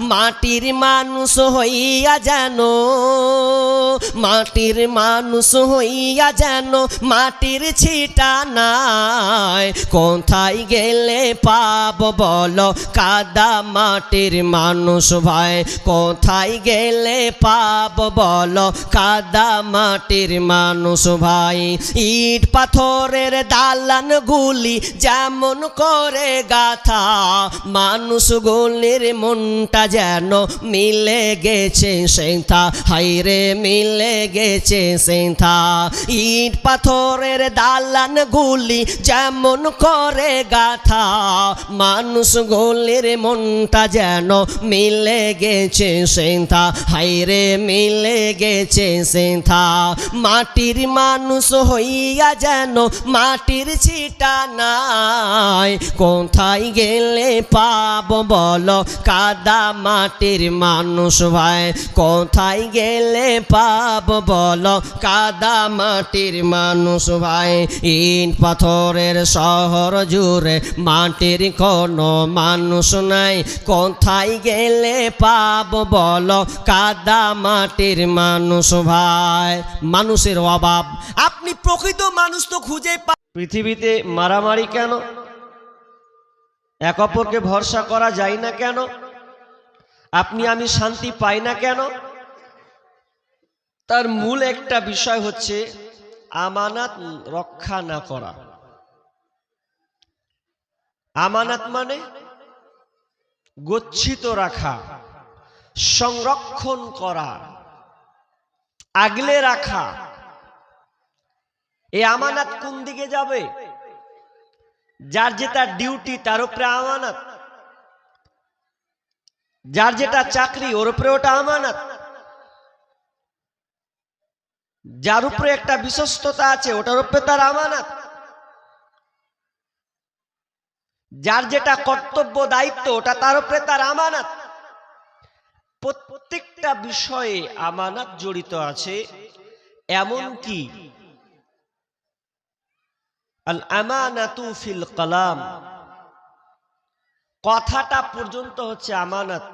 মাটির মানুষ হইয়া যেন, মাটির মানুষ হইয়া যেন মাটির ছিটা নাই। কোথায় গেলে পাব বলো, কাদা মাটির মানুষ ভাই। কোথায় গেলে পাব বলো, কাদা মাটির মানুষ ভাই। ইট পাথরের দালান গুলি যেমন করে গাথা মানুষ গুলির মনটা যেন মিলে গেছে সেন্থা। হাইরে মিলে গেছে সেন্থা। ইট পাথরের দালান গুলি যেমন করে গাথা মানুষ গুলির মনটা যেন মিলে গেছে সেন্থা। হাইরে মিলে গেছে সেন্থা। মাটির মানুষ হইয়া যেন মাটির ছিটা নাই। কোথায় গেলে পাব বলো, কাদা মাটির মানুষ ভাই, কোথায় গেলে পাব বলো? কাদা মাটির মানুষ ভাই, ইট পাথরের শহর জুড়ে মাটির কোনো মানুষ নাই। কোথায় গেলে পাব বলো? কাদা মাটির মানুষ ভাই, মানুষের অভাব। আপনি প্রকৃত মানুষ তো খুঁজে পা পৃথিবীতে মারামারি কেন? এক অপরকে ভরসা করা যায় না কেন? আপনি আমি শান্তি পাই না কেন? তার মূল একটা বিষয় হচ্ছে আমানাত রক্ষা না করা। আমানাত মানে গচ্ছিত রাখা, সংরক্ষণ করা, আগলে রাখা। এই আমানাত কোন দিকে যাবে? যার যে তার ডিউটি তার উপরে আমানত। যার যেটা চাকরি, ওর উপরে ওটা আমানত। যার উপরে একটা বিশ্বস্ততা আছে, ওটার উপরে তার আমানত। যার যেটা কর্তব্য, দায়িত্ব, ওটা তার উপরে তার আমানত। প্রত্যেকটা বিষয়ে আমানত জড়িত আছে, এমন কি? আল আমানাতু ফিল কালাম কথাটা পর্যন্ত হচ্ছে আমানত।